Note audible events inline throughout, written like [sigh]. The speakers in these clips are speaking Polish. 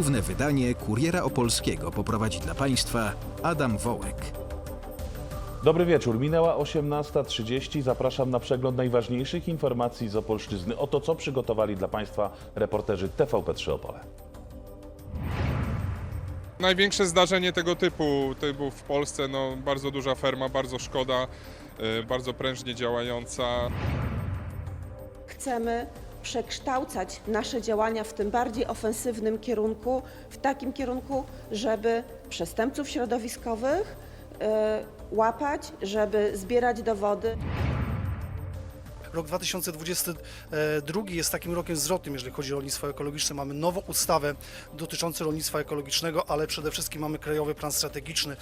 Główne wydanie Kuriera Opolskiego poprowadzi dla Państwa Adam Wołek. Dobry wieczór. Minęła 18.30. Zapraszam na przegląd najważniejszych informacji z Opolszczyzny. Oto co przygotowali dla Państwa reporterzy TVP3 Opole. Największe zdarzenie tego typu, typu w Polsce, no bardzo duża ferma, bardzo szkoda, y, bardzo prężnie działająca. Chcemy przekształcać nasze działania w tym bardziej ofensywnym kierunku, w takim kierunku, żeby przestępców środowiskowych e, łapać, żeby zbierać dowody. Rok 2022 jest takim rokiem zwrotnym, jeżeli chodzi o rolnictwo ekologiczne. Mamy nową ustawę dotyczącą rolnictwa ekologicznego, ale przede wszystkim mamy krajowy plan strategiczny.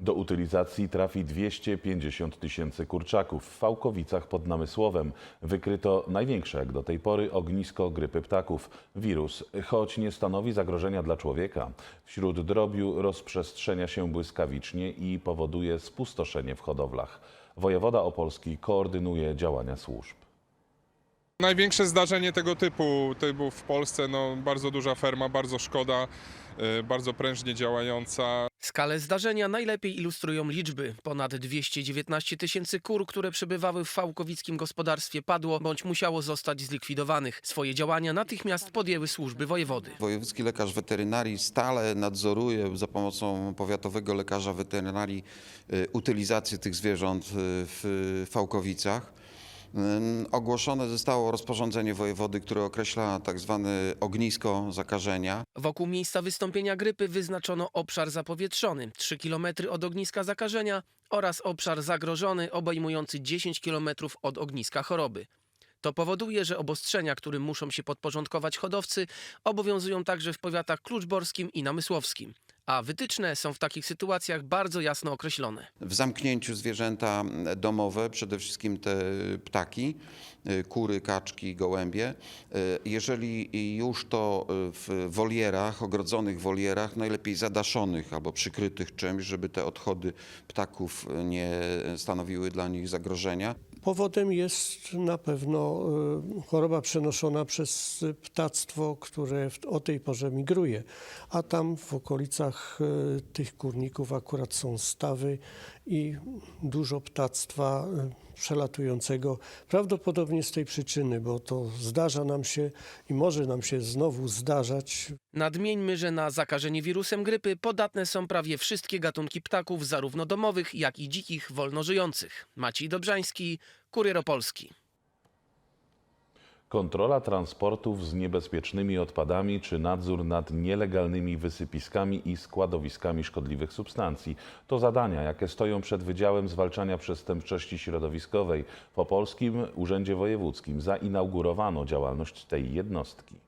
Do utylizacji trafi 250 tysięcy kurczaków. W Fałkowicach pod Namysłowem wykryto największe jak do tej pory ognisko grypy ptaków. Wirus, choć nie stanowi zagrożenia dla człowieka, wśród drobiu rozprzestrzenia się błyskawicznie i powoduje spustoszenie w hodowlach. Wojewoda Opolski koordynuje działania służb. Największe zdarzenie tego typu, typu w Polsce, no bardzo duża ferma, bardzo szkoda, y, bardzo prężnie działająca. Skalę zdarzenia najlepiej ilustrują liczby. Ponad 219 tysięcy kur, które przebywały w fałkowickim gospodarstwie padło bądź musiało zostać zlikwidowanych. Swoje działania natychmiast podjęły służby wojewody. Wojewódzki lekarz weterynarii stale nadzoruje za pomocą powiatowego lekarza weterynarii y, utylizację tych zwierząt y, w Fałkowicach. Ogłoszone zostało rozporządzenie wojewody, które określa tak zwane ognisko zakażenia. Wokół miejsca wystąpienia grypy wyznaczono obszar zapowietrzony 3 km od ogniska zakażenia oraz obszar zagrożony obejmujący 10 km od ogniska choroby. To powoduje, że obostrzenia, którym muszą się podporządkować hodowcy, obowiązują także w powiatach kluczborskim i namysłowskim, a wytyczne są w takich sytuacjach bardzo jasno określone. W zamknięciu zwierzęta domowe, przede wszystkim te ptaki, y, kury, kaczki, gołębie. Y, Jeżeli już to w wolierach, ogrodzonych wolierach, najlepiej zadaszonych albo przykrytych czymś, żeby te odchody ptaków nie stanowiły dla nich zagrożenia. Powodem jest na pewno e, choroba przenoszona przez ptactwo, które o tej porze migruje. A tam w okolicach e, tych kurników akurat są stawy i dużo ptactwa e, przelatującego. Prawdopodobnie z tej przyczyny, bo to zdarza nam się i może nam się znowu zdarzać Nadmieńmy, że na zakażenie wirusem grypy podatne są prawie wszystkie gatunki ptaków, zarówno domowych, jak i dzikich, wolnożyjących. Maciej Dobrzański, Kurier. Kontrola transportów z niebezpiecznymi odpadami czy nadzór nad nielegalnymi wysypiskami i składowiskami szkodliwych substancji to zadania, jakie stoją przed Wydziałem Zwalczania Przestępczości Środowiskowej. W Opolskim Urzędzie Wojewódzkim zainaugurowano działalność tej jednostki.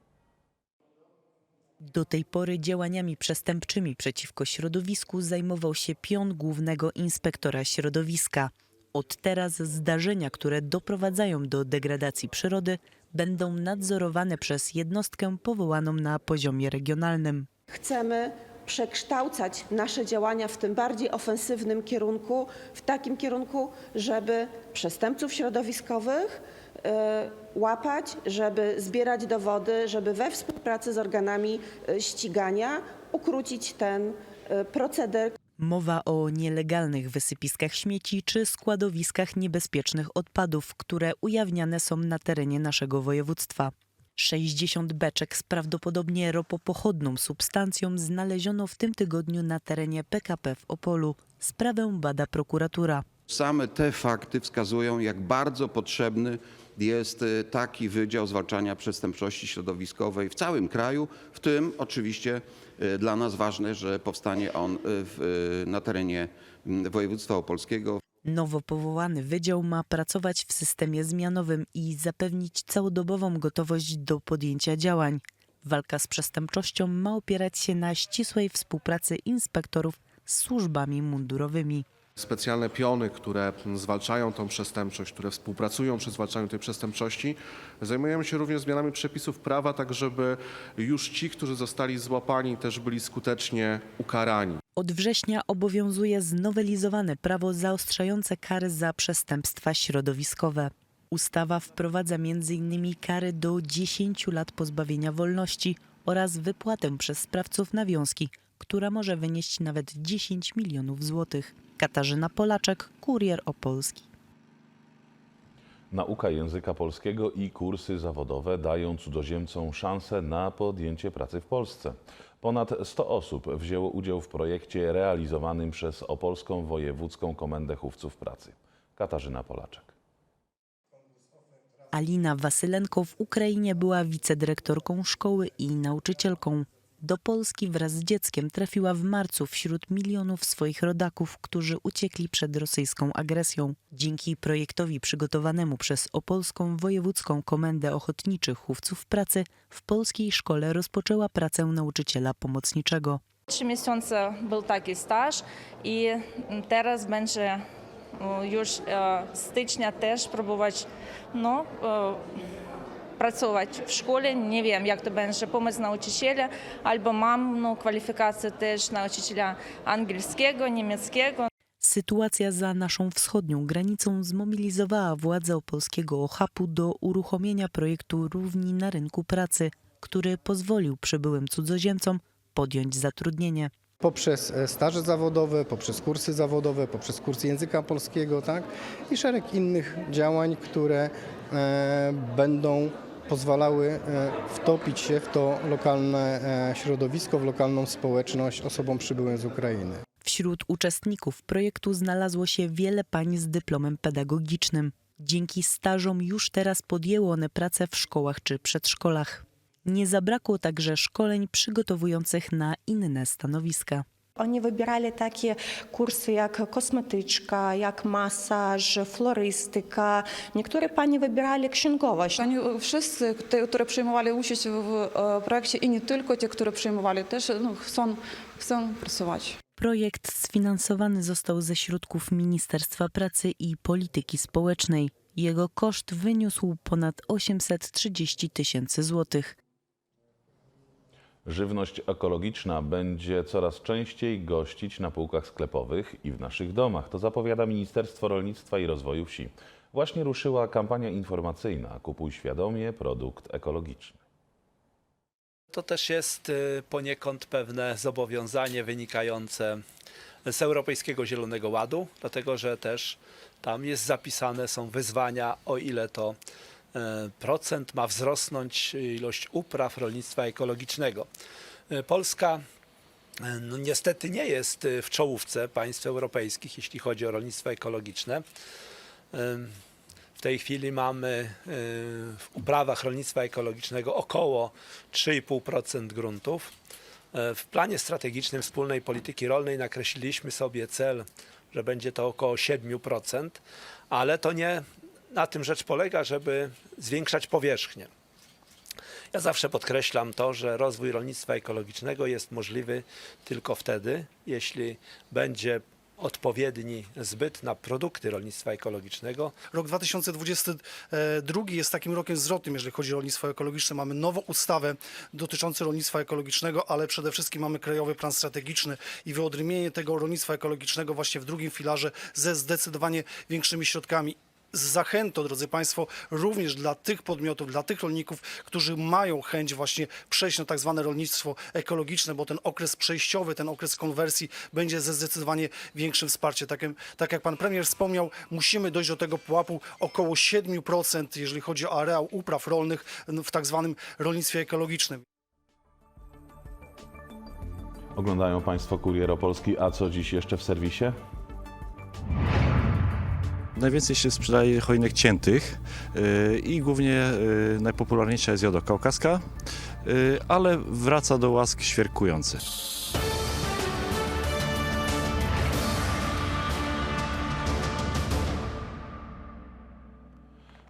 Do tej pory działaniami przestępczymi przeciwko środowisku zajmował się pion głównego inspektora środowiska. Od teraz zdarzenia, które doprowadzają do degradacji przyrody, będą nadzorowane przez jednostkę powołaną na poziomie regionalnym. Chcemy przekształcać nasze działania w tym bardziej ofensywnym kierunku, w takim kierunku, żeby przestępców środowiskowych łapać, żeby zbierać dowody, żeby we współpracy z organami e, ścigania ukrócić ten e, proceder, Mowa o nielegalnych wysypiskach śmieci czy składowiskach niebezpiecznych odpadów, które ujawniane są na terenie naszego województwa. 60 beczek z prawdopodobnie ropopochodną substancją znaleziono w tym tygodniu na terenie PKP w Opolu. Sprawę bada prokuratura. Same te fakty wskazują, jak bardzo potrzebny jest y, taki Wydział Zwalczania Przestępczości Środowiskowej w całym kraju, w tym oczywiście y, dla nas ważne, że powstanie on y, w, na terenie mm, województwa opolskiego. Nowo powołany wydział ma pracować w systemie zmianowym i zapewnić całodobową gotowość do podjęcia działań. Walka z przestępczością ma opierać się na ścisłej współpracy inspektorów z służbami mundurowymi. Specjalne piony, które zwalczają tą przestępczość, które współpracują przy zwalczaniu tej przestępczości, zajmujemy się również zmianami przepisów prawa, tak żeby już ci, którzy zostali złapani, też byli skutecznie ukarani. Od września obowiązuje znowelizowane prawo zaostrzające kary za przestępstwa środowiskowe. Ustawa wprowadza m.in. kary do 10 lat pozbawienia wolności oraz wypłatę przez sprawców nawiązki, która może wynieść nawet 10 milionów złotych. Katarzyna Polaczek, Kurier Opolski. Nauka języka polskiego i kursy zawodowe dają cudzoziemcom szansę na podjęcie pracy w Polsce. Ponad 100 osób wzięło udział w projekcie realizowanym przez Opolską Wojewódzką Komendę Chówców Pracy. Katarzyna Polaczek. Alina Wasylenko w Ukrainie była wicedyrektorką szkoły i nauczycielką. Do Polski wraz z dzieckiem trafiła w marcu wśród milionów swoich rodaków, którzy uciekli przed rosyjską agresją. Dzięki projektowi przygotowanemu przez Opolską Wojewódzką Komendę Ochotniczych Chówców Pracy w polskiej szkole rozpoczęła pracę nauczyciela pomocniczego. Trzy miesiące był taki staż i teraz będzie e, już e, stycznia też próbować no, pracować w szkole. Nie wiem, jak to będzie, pomoc nauczyciela, albo mam no, kwalifikację też nauczyciela angielskiego, niemieckiego. Sytuacja za naszą wschodnią granicą zmobilizowała władze opolskiego OHAP-u do uruchomienia projektu Równi na rynku pracy, który pozwolił przybyłym cudzoziemcom podjąć zatrudnienie. poprzez e, staże zawodowe, poprzez kursy zawodowe, poprzez kursy języka polskiego, tak? I szereg innych działań, które e, będą pozwalały e, wtopić się w to lokalne e, środowisko, w lokalną społeczność osobom przybyłym z Ukrainy. Wśród uczestników projektu znalazło się wiele pań z dyplomem pedagogicznym. Dzięki stażom już teraz podjęły one pracę w szkołach czy przedszkolach. Nie zabrakło także szkoleń przygotowujących na inne stanowiska. Oni wybierali takie kursy jak kosmetyczka, jak masaż, florystyka. Niektóre pani wybierali księgowość. Oni wszyscy, te, które przyjmowali udział w projekcie i nie tylko ci, które przyjmowali, też no, chcą, chcą pracować. Projekt sfinansowany został ze środków Ministerstwa Pracy i Polityki Społecznej. Jego koszt wyniósł ponad 830 tysięcy złotych. Żywność ekologiczna będzie coraz częściej gościć na półkach sklepowych i w naszych domach. To zapowiada Ministerstwo Rolnictwa i Rozwoju Wsi. Właśnie ruszyła kampania informacyjna Kupuj świadomie produkt ekologiczny. To też jest y, poniekąd pewne zobowiązanie wynikające z Europejskiego Zielonego Ładu, dlatego że też tam jest zapisane, są wyzwania, o ile to ma wzrosnąć ilość upraw rolnictwa ekologicznego. E, Polska e, no, niestety nie jest w czołówce państw europejskich, jeśli chodzi o rolnictwo ekologiczne. W tej chwili mamy w uprawach rolnictwa ekologicznego około 3,5% gruntów. E, W planie strategicznym wspólnej polityki rolnej nakreśliliśmy sobie cel, że będzie to około 7%, ale to nie na tym rzecz polega, żeby zwiększać powierzchnię. Ja zawsze podkreślam to, że rozwój rolnictwa ekologicznego jest możliwy tylko wtedy, jeśli będzie odpowiedni zbyt na produkty rolnictwa ekologicznego. Rok 2022 jest takim rokiem zwrotnym, jeżeli chodzi o rolnictwo ekologiczne. Mamy nową ustawę dotyczącą rolnictwa ekologicznego, ale przede wszystkim mamy krajowy plan strategiczny i wyodrębnienie tego rolnictwa ekologicznego właśnie w drugim filarze ze zdecydowanie większymi środkami zachętą, drodzy Państwo, również dla tych podmiotów, dla tych rolników, którzy mają chęć właśnie przejść na tak zwane rolnictwo ekologiczne, bo ten okres przejściowy, ten okres konwersji będzie ze zdecydowanie większym wsparciem. Tak, tak jak Pan Premier wspomniał, musimy dojść do tego pułapu około 7%, jeżeli chodzi o areał upraw rolnych w tak zwanym rolnictwie ekologicznym. Oglądają Państwo Kurier Opolski, a co dziś jeszcze w serwisie? Najwięcej się sprzedaje choinek ciętych yy, i głównie yy, najpopularniejsza jest jodo kaukaska, yy, ale wraca do łask świerkujący.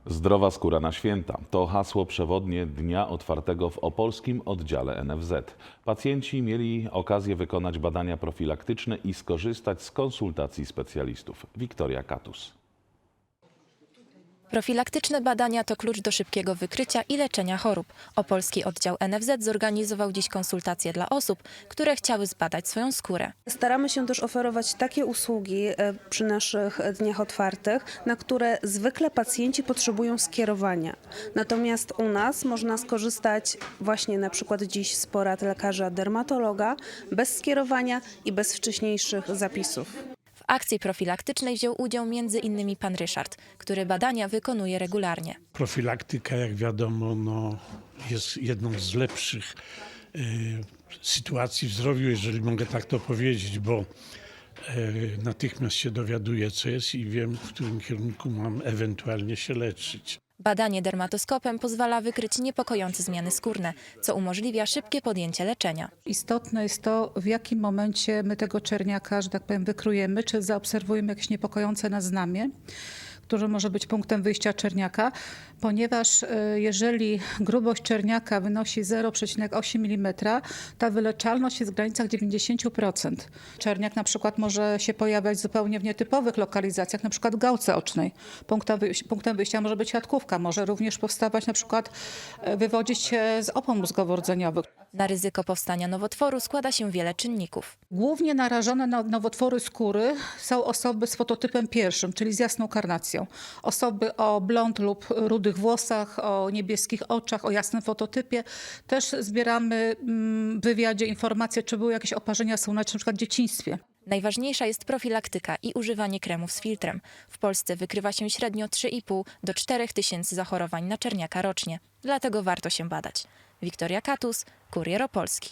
Zdrowa skóra na święta to hasło przewodnie dnia otwartego w opolskim oddziale NFZ. Pacjenci mieli okazję wykonać badania profilaktyczne i skorzystać z konsultacji specjalistów. Wiktoria Katus. Profilaktyczne badania to klucz do szybkiego wykrycia i leczenia chorób. Opolski oddział NFZ zorganizował dziś konsultacje dla osób, które chciały zbadać swoją skórę. Staramy się też oferować takie usługi e, przy naszych dniach otwartych, na które zwykle pacjenci potrzebują skierowania. Natomiast u nas można skorzystać właśnie na przykład dziś z porad lekarza dermatologa bez skierowania i bez wcześniejszych zapisów. Akcji profilaktycznej wziął udział m.in. pan Ryszard, który badania wykonuje regularnie. Profilaktyka, jak wiadomo, no, jest jedną z lepszych y, sytuacji w zdrowiu, jeżeli mogę tak to powiedzieć, bo y, natychmiast się dowiaduję, co jest i wiem, w którym kierunku mam ewentualnie się leczyć. Badanie dermatoskopem pozwala wykryć niepokojące zmiany skórne, co umożliwia szybkie podjęcie leczenia. Istotne jest to, w jakim momencie my tego czerniaka, że tak powiem, wykrujemy, czy zaobserwujemy jakieś niepokojące nas znamie, które może być punktem wyjścia czerniaka, ponieważ e, jeżeli grubość czerniaka wynosi 0,8 mm, ta wyleczalność jest w granicach 90%. Czerniak na przykład może się pojawiać zupełnie w nietypowych lokalizacjach, na przykład gałce ocznej. Punktem wyjścia, punktem wyjścia może być siatkówka, może również powstawać na przykład, e, wywodzić się z opon mózgowo-rdzeniowych. Na ryzyko powstania nowotworu składa się wiele czynników. Głównie narażone na nowotwory skóry są osoby z fototypem pierwszym, czyli z jasną karnacją. Osoby o blond lub rudych włosach, o niebieskich oczach, o jasnym fototypie. Też zbieramy mm, w wywiadzie informacje, czy były jakieś oparzenia słoneczne, na przykład w dzieciństwie. Najważniejsza jest profilaktyka i używanie kremów z filtrem. W Polsce wykrywa się średnio 3,5 do 4 tysięcy zachorowań na czerniaka rocznie. Dlatego warto się badać. Wiktoria Katus, Kurier Opolski.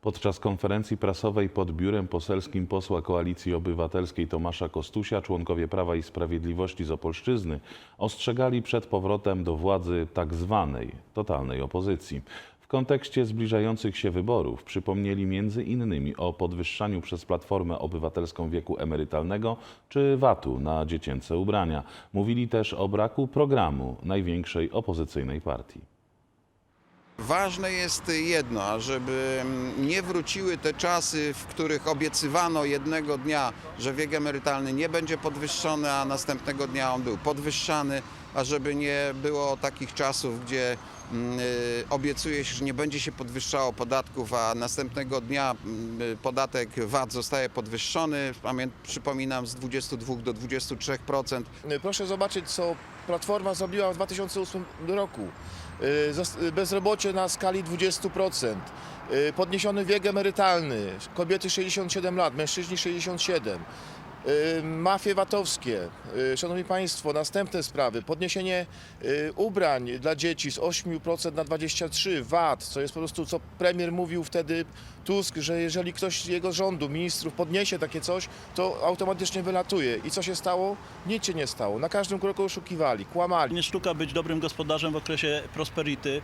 Podczas konferencji prasowej pod biurem poselskim posła Koalicji Obywatelskiej Tomasza Kostusia członkowie Prawa i Sprawiedliwości z Opolszczyzny ostrzegali przed powrotem do władzy tak zwanej totalnej opozycji. Kontekście zbliżających się wyborów przypomnieli między innymi o podwyższaniu przez Platformę Obywatelską wieku emerytalnego czy VAT-u na dziecięce ubrania. Mówili też o braku programu największej opozycyjnej partii. Ważne jest jedno, żeby nie wróciły te czasy, w których obiecywano jednego dnia, że wiek emerytalny nie będzie podwyższony, a następnego dnia on był podwyższany, a żeby nie było takich czasów, gdzie mm, y, obiecuje się, że nie będzie się podwyższało podatków, a następnego dnia mm, podatek VAT zostaje podwyższony, przypominam, z 22 do 23%. Proszę zobaczyć, co Platforma zrobiła w 2008 roku. Y, y, Bezrobocie na skali 20%, y, podniesiony wiek emerytalny, kobiety 67 lat, mężczyźni 67, y, mafie VAT-owskie. Y, Szanowni Państwo, następne sprawy, podniesienie y, ubrań dla dzieci z 8% na 23%, VAT, co jest po prostu, co premier mówił wtedy Tusk, że jeżeli ktoś z jego rządu, ministrów podniesie takie coś, to automatycznie wylatuje. I co się stało? Nic się nie stało. Na każdym kroku oszukiwali, kłamali. Nie sztuka być dobrym gospodarzem w okresie prosperity,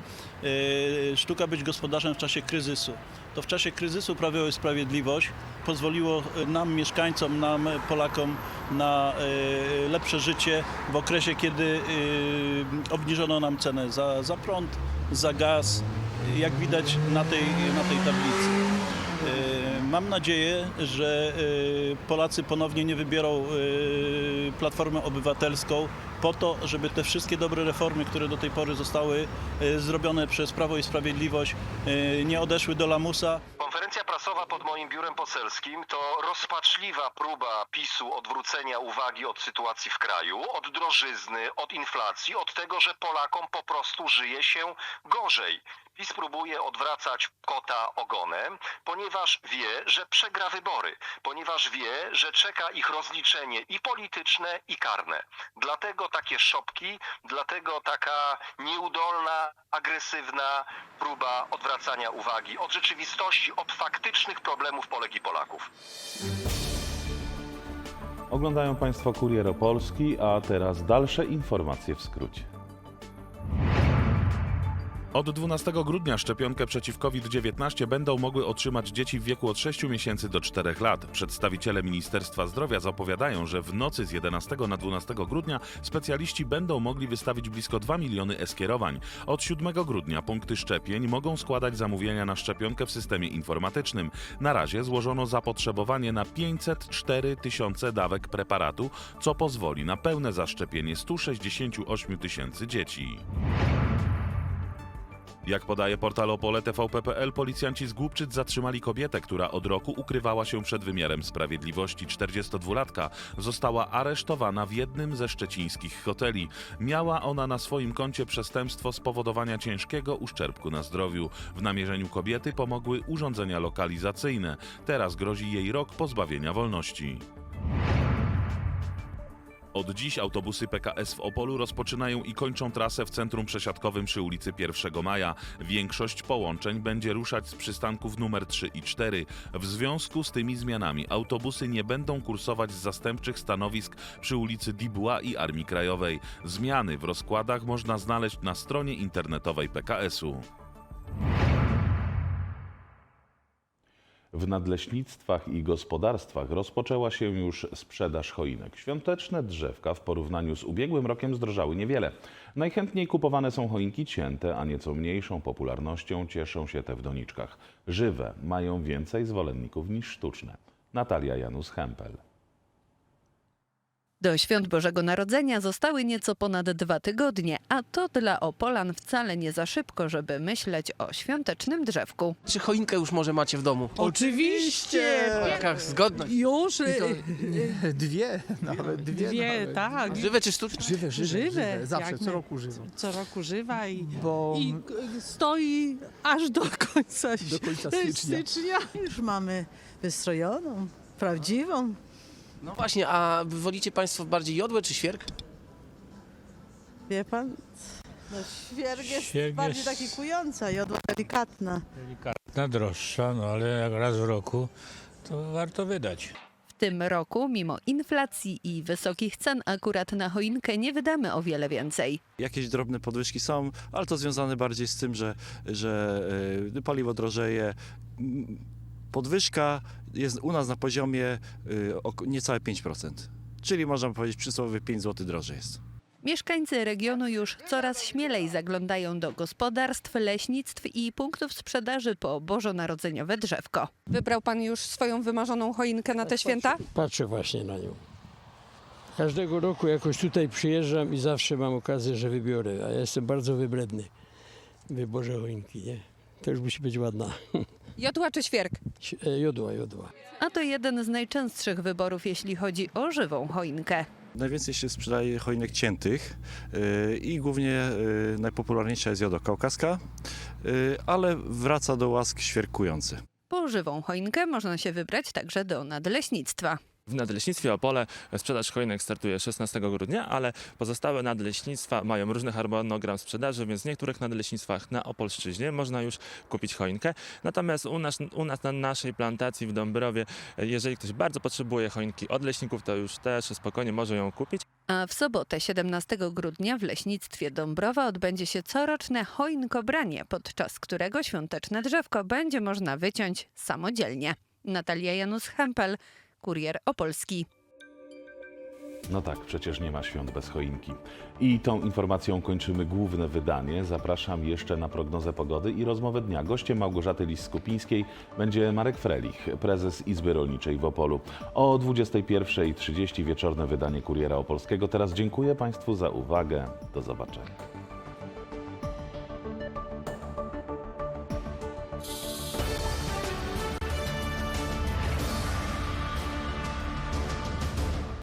sztuka być gospodarzem w czasie kryzysu. To w czasie kryzysu Prawo i Sprawiedliwość pozwoliło y, nam, mieszkańcom, nam, Polakom na yy, lepsze życie w okresie, kiedy obniżono nam cenę za, za prąd, za gaz, jak widać na tej, na tej tablicy. Yy, Mam nadzieję, że yy, Polacy ponownie nie wybiorą yy, Platformę Obywatelską po to, żeby te wszystkie dobre reformy, które do tej pory zostały zrobione przez Prawo i Sprawiedliwość, nie odeszły do lamusa. Biurem poselskim to rozpaczliwa próba PiSu odwrócenia uwagi od sytuacji w kraju, od drożyzny, od inflacji, od tego, że Polakom po prostu żyje się gorzej. PiS próbuje odwracać kota ogonem, ponieważ wie, że przegra wybory, ponieważ wie, że czeka ich rozliczenie i polityczne, i karne. Dlatego takie szopki, dlatego taka nieudolna, agresywna próba odwracania uwagi od rzeczywistości, od faktycznych problemów Polek i Polaków. Oglądają Państwo Kurier Opolski, a teraz dalsze informacje w skrócie. Od 12 grudnia szczepionkę przeciw COVID-19 będą mogły otrzymać dzieci w wieku od 6 miesięcy do 4 lat. Przedstawiciele Ministerstwa Zdrowia zapowiadają, że w nocy z 11 na 12 grudnia specjaliści będą mogli wystawić blisko 2 miliony e-skierowań. Od 7 grudnia punkty szczepień mogą składać zamówienia na szczepionkę w systemie informatycznym. Na razie złożono zapotrzebowanie na 504 tysiące dawek preparatu, co pozwoli na pełne zaszczepienie 168 tysięcy dzieci. Jak podaje portal Opole TVP.pl, policjanci z Głubczyc zatrzymali kobietę, która od roku ukrywała się przed wymiarem sprawiedliwości. 42-latka została aresztowana w jednym ze szczecińskich hoteli. Miała ona na swoim koncie przestępstwo spowodowania ciężkiego uszczerbku na zdrowiu. W namierzeniu kobiety pomogły urządzenia lokalizacyjne. Teraz grozi jej rok pozbawienia wolności. Od dziś autobusy PKS w Opolu rozpoczynają i kończą trasę w centrum przesiadkowym przy ulicy 1 Maja. Większość połączeń będzie ruszać z przystanków numer 3 i 4. W związku z tymi zmianami autobusy nie będą kursować z zastępczych stanowisk przy ulicy Dibła i Armii Krajowej. Zmiany w rozkładach można znaleźć na stronie internetowej PKS-u. W nadleśnictwach i gospodarstwach rozpoczęła się już sprzedaż choinek. Świąteczne drzewka w porównaniu z ubiegłym rokiem zdrożały niewiele. Najchętniej kupowane są choinki cięte, a nieco mniejszą popularnością cieszą się te w doniczkach. Żywe mają więcej zwolenników niż sztuczne. Natalia Janus-Hempel. Do świąt Bożego Narodzenia zostały nieco ponad dwa tygodnie, a to dla Opolan wcale nie za szybko, żeby myśleć o świątecznym drzewku. Czy choinkę już może macie w domu? Oczywiście! Jaka zgodność. Już I to- e, dwie, [laughs] nawet dwie. Dwie, nawet. tak. Żywe czy sztuczne? Żywe, żywe, Żywe, żywe. Zawsze, jak co nie. roku żywe. Co roku żywa i, Bo i k- stoi aż do końca, Do końca stycznia. Już mamy wystrojoną, prawdziwą. No właśnie, a wolicie Państwo bardziej jodłę czy świerk? Wie pan? No świerk jest Świerk bardziej jest- taki kująca, jodła delikatna. Delikatna, droższa, no ale jak raz w roku, to warto wydać. W tym roku, mimo inflacji i wysokich cen, akurat na choinkę nie wydamy o wiele więcej. Jakieś drobne podwyżki są, ale to związane bardziej z tym, że, że y, paliwo drożeje. Podwyżka jest u nas na poziomie y, niecałe 5%. Czyli można powiedzieć przysłowiowe 5 zł drożej jest. Mieszkańcy regionu już coraz śmielej zaglądają do gospodarstw, leśnictw i punktów sprzedaży po bożonarodzeniowe drzewko. Wybrał pan już swoją wymarzoną choinkę na te święta? Patrzę właśnie na nią. Każdego roku jakoś tutaj przyjeżdżam i zawsze mam okazję, że wybiorę, a ja jestem bardzo wybredny w wyborze choinki, nie? To już musi być ładna. [laughs] Jodła czy świerk? E, Jodła, jodła. A to jeden z najczęstszych wyborów, jeśli chodzi o żywą choinkę. Najwięcej się sprzedaje choinek ciętych y, i głównie y, najpopularniejsza jest jodo kaukaska, ale wraca do łask świerkujący. Po żywą choinkę można się wybrać także do nadleśnictwa. W Nadleśnictwie Opole sprzedaż choinek startuje 16 grudnia, ale pozostałe nadleśnictwa mają różny harmonogram sprzedaży, więc w niektórych nadleśnictwach na Opolszczyźnie można już kupić choinkę. Natomiast u nas, u nas na naszej plantacji w Dąbrowie, jeżeli ktoś bardzo potrzebuje choinki od leśników, to już też spokojnie może ją kupić. A w sobotę 17 grudnia w leśnictwie Dąbrowa odbędzie się coroczne choinkobranie, podczas którego świąteczne drzewko będzie można wyciąć samodzielnie. Natalia Janus-Hempel, Kurier Opolski. No tak, przecież nie ma świąt bez choinki. I tą informacją kończymy główne wydanie. Zapraszam jeszcze na prognozę pogody i rozmowę dnia. Gościem Małgorzaty Lis-Skupińskiej będzie Marek Frelich, prezes Izby Rolniczej w Opolu. O 21.30 wieczorne wydanie Kuriera Opolskiego. Teraz dziękuję Państwu za uwagę. Do zobaczenia.